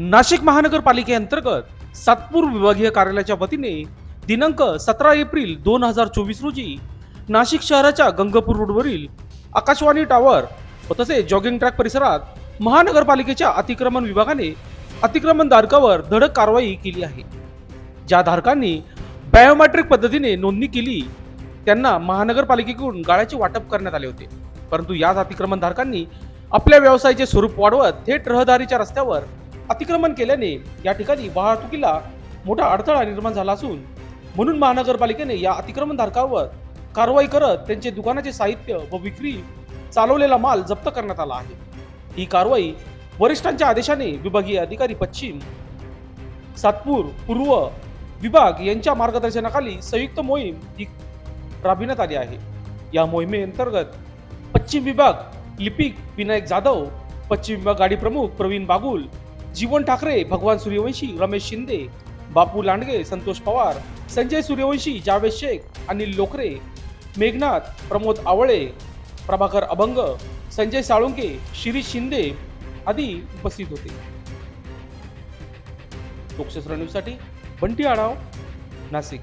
नाशिक महानगरपालिकेअंतर्गत सातपूर विभागीय कार्यालयाच्या वतीने दिनांक सतरा एप्रिल दोन हजार चोवीस रोजी नाशिक शहराच्या गंगापूर रोडवरील आकाशवाणी टॉवर व तसेच जॉगिंग ट्रॅक परिसरात महानगरपालिकेच्या अतिक्रमण विभागाने अतिक्रमण धारकावर धडक कारवाई केली आहे. ज्या धारकांनी बायोमॅट्रिक पद्धतीने नोंदणी केली त्यांना महानगरपालिकेकडून गाळ्याचे वाटप करण्यात आले होते. परंतु याच अतिक्रमण धारकांनी आपल्या व्यवसायाचे स्वरूप वाढवत थेट रहदारीच्या रस्त्यावर अतिक्रमण केल्याने या ठिकाणी वाहतुकीला मोठा अडथळा निर्माण झाला असून म्हणून महानगरपालिकेने या अतिक्रमणधारकावर कारवाई करत त्यांचे दुकानाचे साहित्य व विक्री चालवलेला माल जप्त करण्यात आला आहे. ही कारवाई वरिष्ठांच्या आदेशाने विभागीय अधिकारी पश्चिम सातपूर पूर्व विभाग यांच्या मार्गदर्शनाखाली संयुक्त मोहीम ही राबविण्यात आली आहे. या मोहिमेअंतर्गत पश्चिम विभाग लिपिक विनायक जाधव पश्चिम विभाग गाडी प्रमुख प्रवीण बागुल जीवन ठाकरे भगवान सूर्यवंशी रमेश शिंदे बापू लांडगे संतोष पवार संजय सूर्यवंशी जावेद शेख अनिल लोकरे मेघनाथ प्रमोद आवळे प्रभाकर अभंग संजय साळुंके शिरीष शिंदे आदी उपस्थित होते. लोकशास्त्र न्यूजसाठी बंटी आढाव नाशिक.